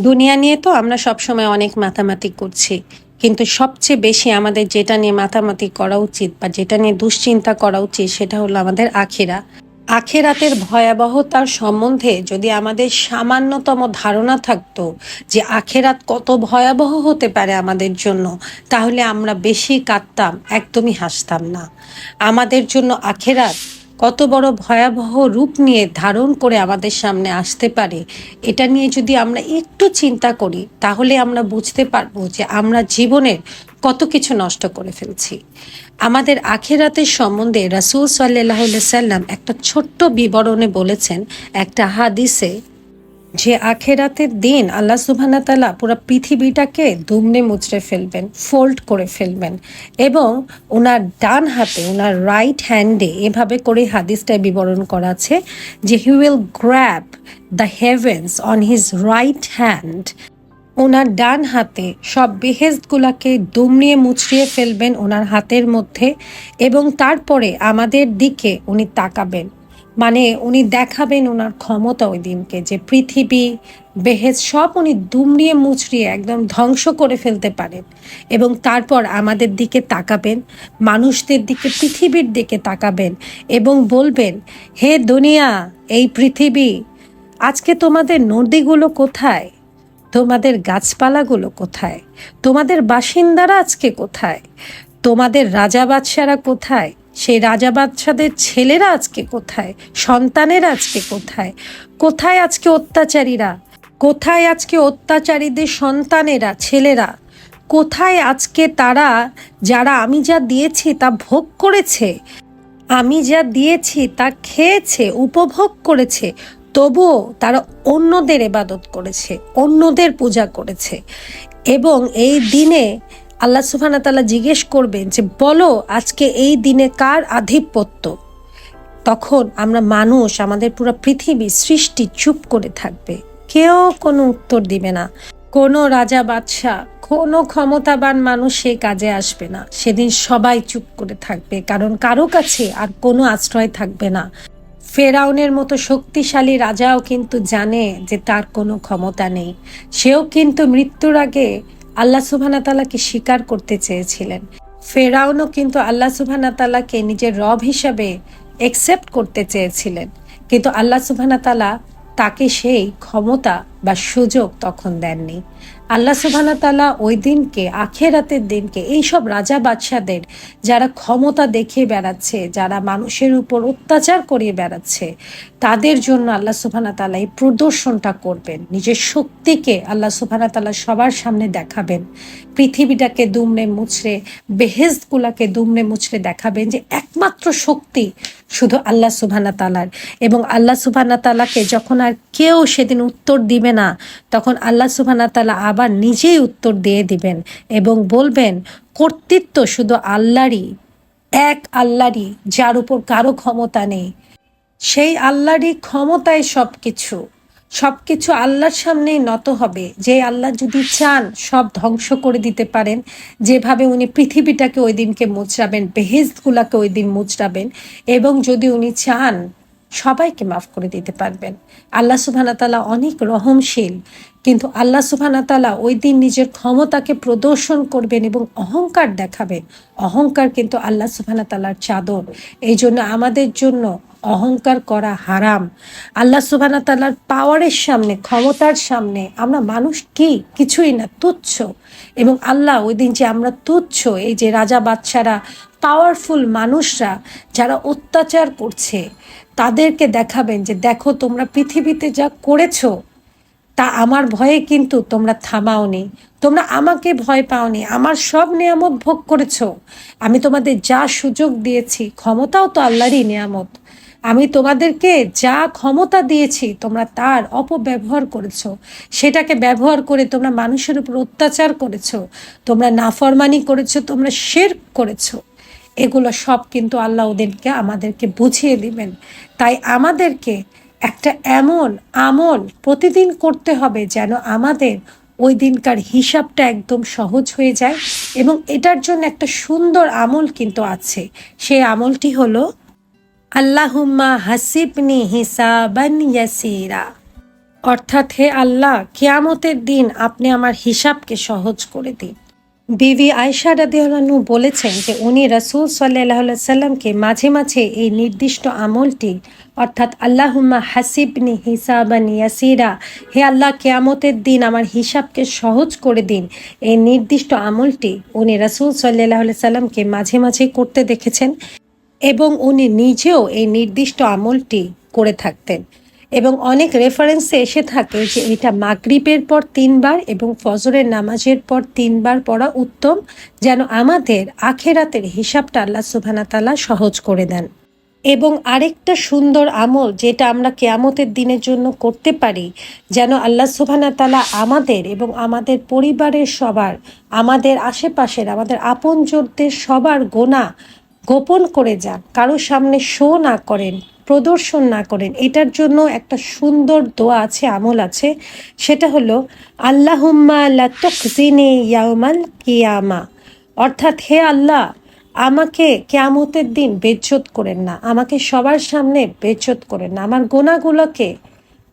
দুনিয়া নিয়ে তো আমরা সবসময় অনেক মাতামাতি করছি। কিন্তু সবচেয়ে বেশি আমাদের যেটা নিয়ে মাতামাতি করা উচিত বা যেটা নিয়ে দুশ্চিন্তা করা উচিত সেটা হলো আমাদের আখেরা। আখেরাতের ভয়াবহতার সম্বন্ধে যদি আমাদের সামান্যতম ধারণা থাকতো যে আখেরাত কত ভয়াবহ হতে পারে আমাদের জন্য, তাহলে আমরা বেশি কাঁদতাম, একদমই হাসতাম না। আমাদের জন্য আখেরাত কত বড় ভয়াবহ রূপ নিয়ে ধারণ করে আমাদের সামনে আসতে পারে, এটা নিয়ে যদি আমরা একটু চিন্তা করি, তাহলে আমরা বুঝতে পারব যে আমরা জীবনের কত কিছু নষ্ট করে ফেলছি। আমাদের আখেরাতের সম্বন্ধে রাসুল সাল্লাহ সাল্লাম একটা ছোট্ট বিবরণে বলেছেন, একটা হাদিসে যে আখেরাতের দিন আল্লাহ সুবহানা তালা পুরো পৃথিবীটাকে দুমড়ে মুচড়ে ফেলবেন ফোল্ড করে ফেলবেন এবং ওনার ডান হাতে, ওনার রাইট হ্যান্ডে এভাবে করে হাদিসটায় বিবরণ করা আছে যে he will grab the heavens on his right hand ওনার ডান হাতে সব বেহেস্টগুলাকে দুমড়িয়ে মুচড়িয়ে ফেলবেন ওনার হাতের মধ্যে এবং তারপরে আমাদের দিকে উনি তাকাবেন। মানে উনি দেখাবেন ওনার ক্ষমতা ওই দিনকে, যে পৃথিবী বেহেজ সব উনি দুমড়িয়ে মুচড়িয়ে একদম ধ্বংস করে ফেলতে পারেন। এবং তারপর আমাদের দিকে তাকাবেন, মানুষদের দিকে, পৃথিবীর দিকে তাকাবেন এবং বলবেন, হে দুনিয়া, এই পৃথিবী, আজকে তোমাদের নদীগুলো কোথায়? তোমাদের গাছপালাগুলো কোথায়? তোমাদের বাসিন্দারা আজকে কোথায়? তোমাদের রাজা বাদশারা কোথায়? সেই রাজা বাদশাদের ছেলেরা আজকে কোথায়? সন্তানেরা আজকে কোথায়? কোথায় আজকে অত্যাচারীরা? কোথায় আজকে অত্যাচারীদের সন্তানেরা, ছেলেরা? কোথায় আজকে তারা যারা আমি যা দিয়েছি তা ভোগ করেছে? আমি যা দিয়েছি তা খেয়েছে, উপভোগ করেছে, তবুও তারা অন্যদের এবাদত করেছে, অন্যদের পূজা করেছে। এবং এই দিনে আল্লাহ সুফানা তালা জিজ্ঞেস করবেন যে, বলো, আজকে এই দিনে কার আধিপত্য? তখন আমরা মানুষ, আমাদের পুরো পৃথিবী সৃষ্টি চুপ করে থাকবে। কেউ কোনো উত্তর দিবে না। কোনো রাজা বাদশাহ, কোনো ক্ষমতাবান মানুষ সেই কাজে আসবে না। সেদিন সবাই চুপ করে থাকবে, কারণ কারও কাছে আর কোনো আশ্রয় থাকবে না। ফেরাউনের মতো শক্তিশালী রাজাও কিন্তু জানে যে তার কোনো ক্ষমতা নেই। সেও কিন্তু মৃত্যুর আগে আল্লাহ সুবহানা তালাকে স্বীকার করতে চেয়েছিলেন। ফেরাউনও কিন্তু আল্লাহ সুবহানা তালাকে নিজের রব হিসাবে একসেপ্ট করতে চেয়েছিলেন। কিন্তু আল্লাহ সুবহানা তালা তাকে সেই ক্ষমতা বা সুযোগ তখন দেননি। আল্লাহ সুবহানা তালা ওই দিনকে, আখেরাতের দিনকে, এইসব রাজা বাদশাদের যারা ক্ষমতা দেখিয়ে বেড়াচ্ছে, যারা মানুষের উপর অত্যাচার করিয়ে বেড়াচ্ছে, তাদের জন্য আল্লাহ সুবহানা তালা এই প্রদর্শনটা করবেন। নিজের শক্তিকে আল্লাহ সুবহানা তালা সবার সামনে দেখাবেন। পৃথিবীটাকে দুমড়ে মুচড়ে বেহেজগুলাকে দুমড়ে মুচড়ে দেখাবেন যে একমাত্র শক্তি শুধু আল্লাহ সুবহানা তালার এবং আল্লাহ সুবহানা তালাকে যখন আর কেউ সেদিন উত্তর দিবে না। তখন আল্লাহ সুবহানা তালা আবার নিজেই উত্তর দিয়ে দিবেন এবং বলবেন, কর্তৃত্ব শুধু আল্লাহরই, এক আল্লাহরই, যার উপর কারও ক্ষমতা নেই। সেই আল্লাহরই ক্ষমতায় সব কিছু সব কিছু আল্লাহর সামনেই নত হবে। যে আল্লাহ যদি চান, সব ধ্বংস করে দিতে পারেন। যেভাবে উনি পৃথিবীটাকে ওই দিনকে মুচড়াবেন বেহেজগুলাকে ওই দিন মুচড়াবেন এবং যদি উনি চান সবাইকে মাফ করে দিতে পারবেন। আল্লাহ সুবহানা তালা অনেক রহমশীল, কিন্তু আল্লাহ সুবহানা তালা ওই দিন নিজের ক্ষমতাকে প্রদর্শন করবেন এবং অহংকার দেখাবেন। অহংকার কিন্তু আল্লাহ সুবহানা তালার চাদর। এই জন্য আমাদের জন্য অহংকার করা হারাম। আল্লাহ সুবহানা তালার পাওয়ারের সামনে, ক্ষমতার সামনে আমরা মানুষ কি? কিছুই না, তুচ্ছ। এবং আল্লাহ ওই দিন যে আমরা তুচ্ছ, এই যে রাজা বাচ্চারা পাওয়ারফুল মানুষরা যারা অত্যাচার করছে, তাদেরকে দেখাবেন যে দেখো তোমরা পৃথিবীতে যা করেছ, তা আমার ভয়ে কিন্তু তোমরা থামাওনি। তোমরা আমাকে ভয় পাওনি। আমার সব নিয়ামত ভোগ করেছ। আমি তোমাদের যা সুযোগ দিয়েছি, ক্ষমতাও তো আল্লাহরই নিয়ামত। আমি তোমাদেরকে যা ক্ষমতা দিয়েছি, তোমরা তার অপব্যবহার করেছ। সেটাকে ব্যবহার করে তোমরা মানুষের উপর অত্যাচার করেছ। তোমরা নাফরমানি করেছ, তোমরা শের করেছ। এগুলো সব কিন্তু আল্লাহ ওদেরকে আমাদেরকে বুঝিয়ে দিবেন। তাই আমাদেরকে একটা এমন আমল প্রতিদিন করতে হবে যেন আমাদের ওই দিনকার হিসাবটা একদম সহজ হয়ে যায় এবং এটার জন্য একটা সুন্দর আমল কিন্তু আছে। সেই আমলটি হলো, আল্লাহুম্মা হাসিবনি হিসাবান ইয়াসিরা। অর্থাৎ হে আল্লাহ, কিয়ামতের দিন আপনি আমার হিসাবকে সহজ করে দিন। বিবি আয়সা রাদিয়াল্লাহু বলেছেন যে উনি রাসূল আলাইহি সাল্লামকে মাঝে মাঝে এই নির্দিষ্ট আমলটি, অর্থাৎ আল্লাহুম্মা হাসিবনি হিসাবান ইয়াসিরা, হে আল্লাহ কেয়ামতের দিন আমার হিসাবকে সহজ করে দিন। এই নির্দিষ্ট আমলটি উনি রাসূল আলাইহি সাল্লামকে মাঝে মাঝে করতে দেখেছেন এবং উনি নিজেও এই নির্দিষ্ট আমলটি করে থাকতেন। এবং অনেক রেফারেন্সে এসে থাকে যে এটা মাগরিবের পর তিনবার এবং ফজরের নামাজের পর তিনবার পড়া উত্তম, যেন আমাদের আখেরাতের হিসাবটা আল্লাহ সুবহানা তাআলা সহজ করে দেন। এবং আরেকটা সুন্দর আমল যেটা আমরা কেয়ামতের দিনের জন্য করতে পারি, যেন আল্লাহ সুবহানা আমাদের এবং আমাদের পরিবারের সবার, আমাদের আশেপাশের, আমাদের আপনজনদের সবার গোনা গোপন করে যান কারোর সামনে শো না করেন প্রদর্শন না করেন। এটার জন্য একটা সুন্দর দোয়া আছে, আমল আছে। সেটা হলো, আল্লাহুম্মা লাতুকজিনি কিয়ামা। অর্থাৎ, হে আল্লাহ, আমাকে কেয়ামতের দিন বেজ্জত করেন না। আমাকে সবার সামনে বেজ্জত করেন না। আমার গোনাগুলোকে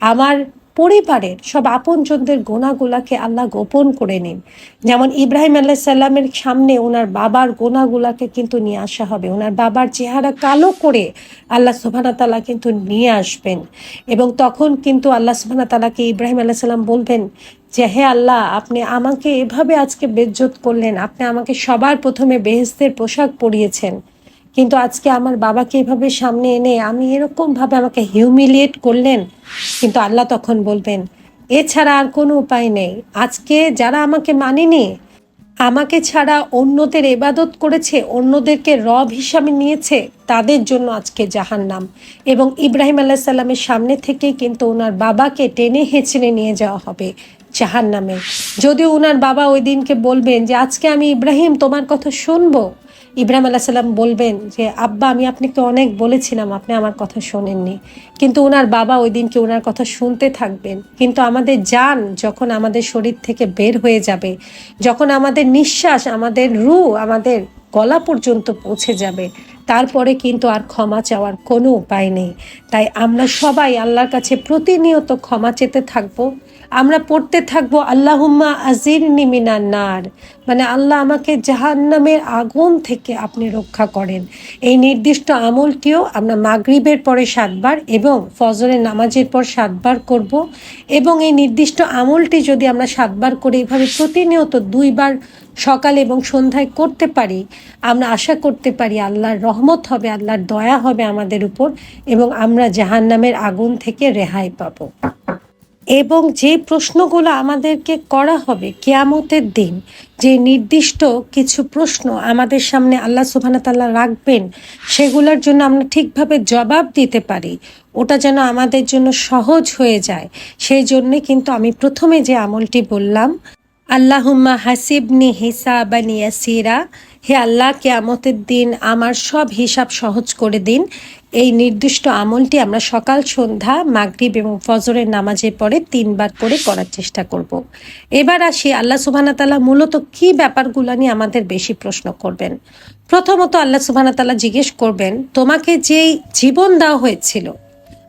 আমার পরিবারের সব আপনজনদের গোনাগুলাকে আল্লাহ গোপন করে নিন। যেমন ইব্রাহিম আল্লাহ সাল্লামের সামনে ওনার বাবার গোনাগুলাকে কিন্তু নিয়ে আসা হবে। ওনার বাবার চেহারা কালো করে আল্লাহ সুবহানা তালা কিন্তু নিয়ে আসবেন। এবং তখন কিন্তু আল্লাহ সুবহানা তালাকে ইব্রাহিম আল্লাহ সাল্লাম বলবেন যে, হে আল্লাহ, আপনি আমাকে এভাবে আজকে বেজ্জত করলেন। আপনি আমাকে সবার প্রথমে বেহেস্তের পোশাক পরিয়েছেন। কিন্তু আজকে আমার বাবাকে এভাবে সামনে এনে আমি এরকমভাবে আমাকে হিউমিলিয়েট করলেন, কিন্তু আল্লাহ তখন বলবেন, এছাড়া আর কোনো উপায় নেই। আজকে যারা আমাকে মানেনি, আমাকে ছাড়া অন্যদের এবাদত করেছে, অন্যদেরকে রব হিসাবে নিয়েছে, তাদের জন্য আজকে জাহান্নাম। এবং ইব্রাহিম আল্লাহ সাল্লামের সামনে থেকে কিন্তু ওনার বাবাকে টেনে হেঁচড়ে নিয়ে যাওয়া হবে জাহান নামে যদিও ওনার বাবা ওই দিনকে বলবেন যে, আজকে আমি ইব্রাহিম, তোমার কথা শুনব। ইব্রাহিম আল্লাহ সাল্লাম বলবেন যে, আব্বা, আমি আপনাকে অনেক বলেছিলাম, আপনি আমার কথা শোনেননি। কিন্তু ওনার বাবা ওই দিনকে ওনার কথা শুনতে থাকবেন? কিন্তু আমাদের যান যখন আমাদের শরীর থেকে বের হয়ে যাবে, যখন আমাদের নিঃশ্বাস, আমাদের রু আমাদের গলা পর্যন্ত পৌঁছে যাবে, তারপরে কিন্তু আর ক্ষমা চাওয়ার কোনো উপায় নেই। তাই আমরা সবাই আল্লাহর কাছে প্রতিনিয়ত ক্ষমা চেতে থাকব। আমরা পড়তে থাকব, আল্লাহুম্মা আজির নিমিনা নার। মানে আল্লাহ আমাকে জাহান্নামের আগুন থেকে আপনি রক্ষা করেন। এই নির্দিষ্ট আমলটিও আমরা মাগরিবের পরে সাতবার এবং ফজরের নামাজের পর সাতবার করব এবং এই নির্দিষ্ট আমলটি যদি আমরা সাতবার করে এভাবে প্রতিনিয়ত দুইবার সকাল এবং সন্ধ্যায় করতে পারি, আমরা আশা করতে পারি আল্লাহর রহমত হবে, আল্লাহর দয়া হবে আমাদের উপর এবং আমরা জাহান্নামের আগুন থেকে রেহাই পাবো। এবং যে প্রশ্নগুলো আমাদেরকে করা হবে কেয়ামতের দিন, যে নির্দিষ্ট কিছু প্রশ্ন আমাদের সামনে আল্লাহ সুবাহ তাল্লাহ রাখবেন, সেগুলোর জন্য আমরা ঠিকভাবে জবাব দিতে পারি। ওটা যেন আমাদের জন্য সহজ হয়ে যায়। সেই জন্যে কিন্তু আমি প্রথমে যে আমলটি বললাম, আল্লাহুম্মা হাসিবনি হিসাবান ইয়াসিরা, হে আল্লাহ, কেয়ামতের দিন আমার সব হিসাব সহজ করে দিন। এই নির্দিষ্ট আমলটি আমরা সকাল, সন্ধ্যা, মাগরিব এবং ফজরের নামাজের পরে তিনবার করে করার চেষ্টা করব। এবার আসি আল্লাহ সুবাহ তালা মূলত কি ব্যাপারগুলো নিয়ে আমাদের বেশি প্রশ্ন করবেন। প্রথমত আল্লাহ সুবাহ তালা জিজ্ঞেস করবেন, তোমাকে যেই জীবন দেওয়া হয়েছিল,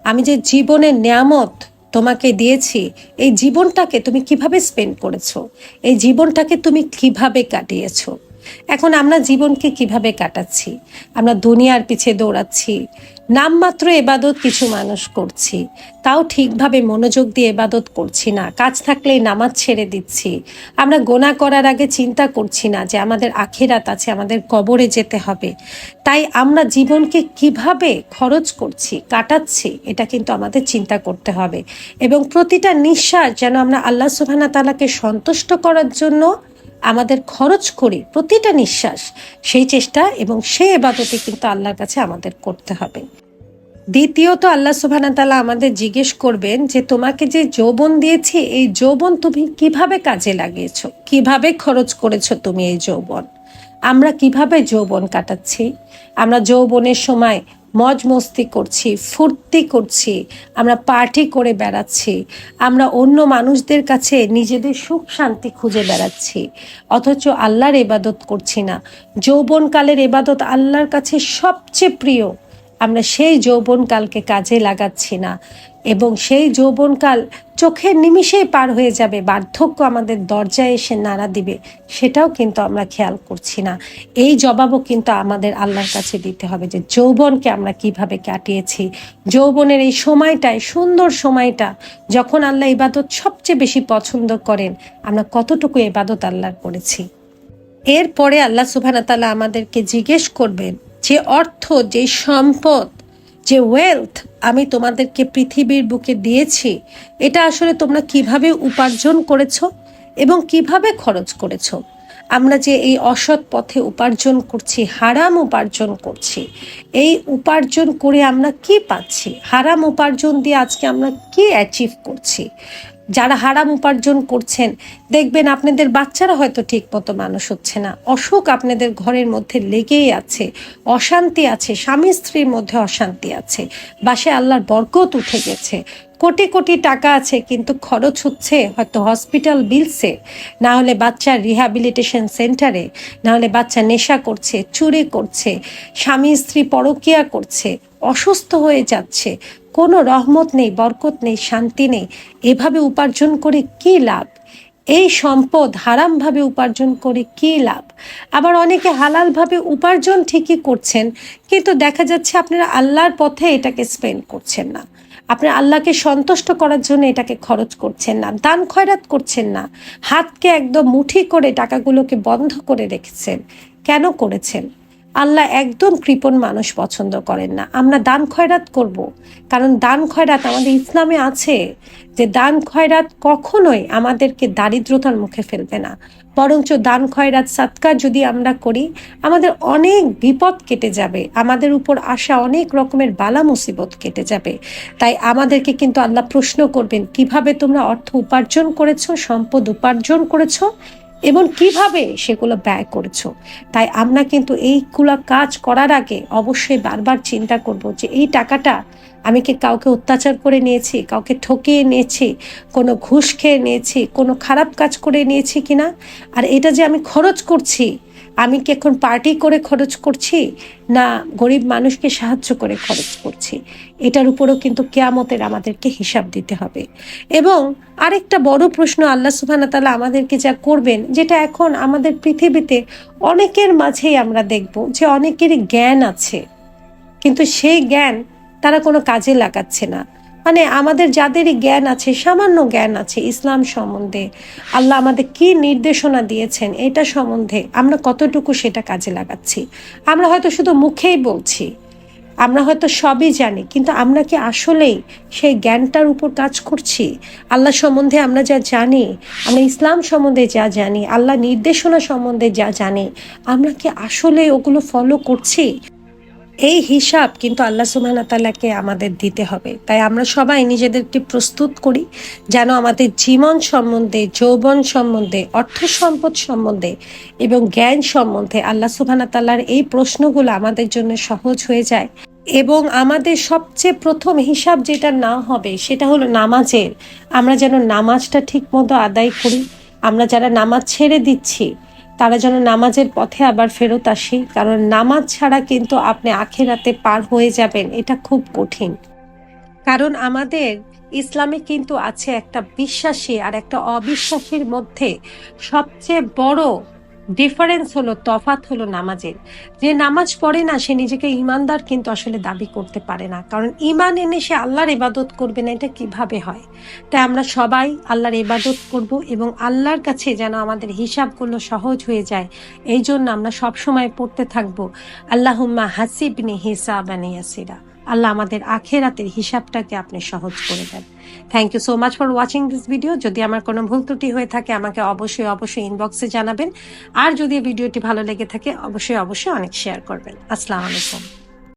আমি যে জীবনের নিয়ামত তোমাকে দিয়েছি, এই জীবনটাকে তুমি কীভাবে স্পেন্ড করেছ, এই জীবনটাকে তুমি কীভাবে কাটিয়েছো? এখন আমরা জীবনকে কীভাবে কাটাচ্ছি? আমরা দুনিয়ার পিছে দৌড়াচ্ছি নামমাত্র এবাদত কিছু মানুষ করছি। তাও ঠিকভাবে মনোযোগ দিয়ে এবাদত করছি না। কাজ থাকলেই নামাজ ছেড়ে দিচ্ছি। আমরা গোনা করার আগে চিন্তা করছি না যে আমাদের আখেরাত আছে, আমাদের কবরে যেতে হবে। তাই আমরা জীবনকে কীভাবে খরচ করছি, কাটাচ্ছি, এটা কিন্তু আমাদের চিন্তা করতে হবে। এবং প্রতিটা নিঃশ্বাস যেন আমরা আল্লাহ সুবাহ তালাকে সন্তুষ্ট করার জন্য আমাদের খরচ করি, প্রতিটা নিঃশ্বাস। সেই চেষ্টা এবং সেই এবাদতে কিন্তু আল্লাহর কাছে আমাদের করতে হবে। দ্বিতীয়ত আল্লাহ সুবহানা তালা আমাদের জিজ্ঞেস করবেন যে, তোমাকে যে যৌবন দিয়েছি, এই যৌবন তুমি কীভাবে কাজে লাগিয়েছ? কীভাবে খরচ করেছ তুমি এই যৌবন? আমরা কীভাবে যৌবন কাটাচ্ছি? আমরা যৌবনের সময় মজ মস্তি করছি, ফুর্তি করছি, আমরা পার্টি করে বেড়াচ্ছি, আমরা অন্য মানুষদের কাছে নিজেদের সুখ শান্তি খুঁজে বেড়াচ্ছি, অথচ আল্লাহর এবাদত করছি না। যৌবনকালের এবাদত আল্লাহর কাছে সবচেয়ে প্রিয়, আমরা সেই যৌবনকালকে কাজে লাগাচ্ছি না। এবং সেই যৌবনকাল চোখের নিমিষেই পার হয়ে যাবে, বার্ধক্য আমাদের দরজায় এসে নাড়া দিবে, সেটাও কিন্তু আমরা খেয়াল করছি না। এই জবাবও কিন্তু আমাদের আল্লাহর কাছে দিতে হবে যে, যৌবনকে আমরা কীভাবে কাটিয়েছি? যৌবনের এই সময়টায়, সুন্দর সময়টা, যখন আল্লাহ ইবাদত সবচেয়ে বেশি পছন্দ করেন, আমরা কতটুকু ইবাদত আল্লাহর করেছি? এরপরে আল্লাহ সুবহানাহু ওয়া তাআলা আমাদেরকে জিজ্ঞেস করবেন যে, অর্থ, যে সম্পদ যে ওয়েলথ আমি তোমাদেরকে পৃথিবীর বুকে দিয়েছি, এটা আসলে তোমরা কীভাবে উপার্জন করেছ এবং কীভাবে খরচ করেছ? আমরা যে এই অসৎ পথে উপার্জন করছি, হারাম উপার্জন করছি, এই উপার্জন করে আমরা কি পাচ্ছি? হারাম উপার্জন দিয়ে আজকে আমরা কি অ্যাচিভ করছি? যারা হারাম উপার্জন করছেন, দেখবেন আপনাদের বাচ্চারা হয়তো ঠিক মতো মানুষ হচ্ছে না। অসুখ আপনাদের ঘরের মধ্যে লেগেই আছে, অশান্তি আছে, স্বামী স্ত্রীর মধ্যে অশান্তি আছে বাসে আল্লাহর বরকত উঠে গেছে। কোটি কোটি টাকা আছে, কিন্তু খরচ হচ্ছে হয়তো হসপিটাল বিলসে। না হলে বাচ্চার রিহ্যাবিলিটেশন সেন্টারে, না হলে বাচ্চা নেশা করছে, চুরি করছে, স্বামী স্ত্রী পরকিয়া করছে, অসুস্থ হয়ে যাচ্ছে। কোনো রহমত নেই, বরকত নেই, শান্তি নেই। এভাবে উপার্জন করে কি লাভ? এই সম্পদ হারামভাবে উপার্জন করে কি লাভ? আবার অনেকে হালালভাবে উপার্জন ঠিকই করছেন, কিন্তু দেখা যাচ্ছে আপনারা আল্লাহর পথে এটাকে স্পেন্ড করছেন না। আপনি আল্লাহকে সন্তুষ্ট করার জন্য এটাকে খরচ করছেন না, দান খয়রাত করছেন না, হাতকে একদম মুঠি করে টাকাগুলোকে বন্ধ করে রেখেছেন। কেন করেছেন? আল্লাহ একদম কৃপণ মানুষ পছন্দ করেন না। আমরা দান খয়রাত করব। কারণ দান খয়রাত আমাদের ইসলামে আছে যে দান খয়রাত কখনোই আমাদেরকে দারিদ্রতার মুখে ফেলবে না। বরঞ্চ দান খয়রাত সাতকার যদি আমরা করি, আমাদের অনেক বিপদ কেটে যাবে। আমাদের উপর আসা অনেক রকমের বালা মুসিবত কেটে যাবে। তাই আমাদেরকে কিন্তু আল্লাহ প্রশ্ন করবেন, কীভাবে তোমরা অর্থ উপার্জন করেছ, সম্পদ উপার্জন করেছ? এবং কীভাবে সেগুলো ব্যয় করেছ? তাই আমরা কিন্তু এইগুলো কাজ করার আগে অবশ্যই বারবার চিন্তা করব যে এই টাকাটা আমি কি কাউকে অত্যাচার করে নিয়েছি, কাউকে ঠকিয়ে নিয়েছি, কোনো ঘুষ খেয়ে নিয়েছি, কোনো খারাপ কাজ করে নিয়েছি কিনা? আর এটা যে আমি খরচ করছি আমি কি এখন পার্টি করে খরচ করছি? না, গরিব মানুষকে সাহায্য করে খরচ করছি। এটার উপরও কিন্তু কেয়ামতের আমাদেরকে হিসাব দিতে হবে। এবং আরেকটা বড় প্রশ্ন আল্লাহ সুবহানাহু তাআলা আমাদেরকে যা করবেন, যেটা এখন আমাদের পৃথিবীতে অনেকের মাঝেই আমরা দেখব যে অনেকেরই জ্ঞান আছে। কিন্তু সেই জ্ঞান তারা কোনো কাজে লাগাচ্ছে না। মানে আমাদের যাদেরই জ্ঞান আছে, সামান্য জ্ঞান আছে ইসলাম সম্বন্ধে, আল্লাহ আমাদের কি নির্দেশনা দিয়েছেন এটা সম্বন্ধে আমরা কতটুকু সেটা কাজে লাগাচ্ছি। আমরা হয়তো শুধু মুখেই বলছি, আমরা হয়তো সবই জানি, কিন্তু আমরা কি আসলেই সেই জ্ঞানটার উপর কাজ করছি? আল্লাহ সম্বন্ধে আমরা যা জানি, আমরা ইসলাম সম্বন্ধে যা জানি, আল্লাহ নির্দেশনা সম্বন্ধে যা জানি, আমরা কি আসলে ওগুলো ফলো করছি? এই হিসাব কিন্তু আল্লাহ সুবহান তাআলাকে আমাদের দিতে হবে। তাই আমরা সবাই নিজেদেরকে প্রস্তুত করি যেন আমাদের জীবন সম্বন্ধে, যৌবন সম্বন্ধে, অর্থ সম্পদ সম্বন্ধে এবং জ্ঞান সম্বন্ধে আল্লাহ সুবহান তাআলার এই প্রশ্নগুলো আমাদের জন্য সহজ হয়ে যায় এবং আমাদের সবচেয়ে প্রথম হিসাব যেটা না হবে সেটা হলো নামাজের। আমরা যেন নামাজটা ঠিক মতো আদায় করি, আমরা যারা নামাজ ছেড়ে দিচ্ছি তারা যেন নামাজের পথে আবার ফেরত আসি, কারণ নামাজ ছাড়া কিন্তু আপনি আখেরাতে পার হয়ে যাবেন, এটা খুব কঠিন। কারণ আমাদের ইসলামে কিন্তু আছে একটা বিশ্বাসী আর একটা অবিশ্বাসীর মধ্যে সবচেয়ে বড় ডিফারেন্স হলো তফাত হলো নামাজের। যে নামাজ পড়ে না, সে নিজেকে ইমানদার কিন্তু আসলে দাবি করতে পারে না। কারণ ইমান এনে সে আল্লাহর ইবাদত করবে না, এটা কীভাবে হয়? তাই আমরা সবাই আল্লাহর ইবাদত করব এবং আল্লাহর কাছে যেন আমাদের হিসাবগুলো সহজ হয়ে যায়, এই জন্য আমরা সবসময় পড়তে থাকব, আল্লাহুম্মা হাসিবনি হিসাবানি ইয়াসিরা। আল্লাহ আমাদের আখেরাতের হিসাবটাকে আপনি সহজ করে দেন। Thank you so much for watching this video যদি আমার কোনো ভুল ত্রুটি হয়ে থাকে, আমাকে অবশ্যই অবশ্যই ইনবক্সে জানাবেন। আর যদি ভিডিওটি ভালো লেগে থাকে, অবশ্যই অবশ্যই অনেক শেয়ার করবেন। আসসালামু আলাইকুম।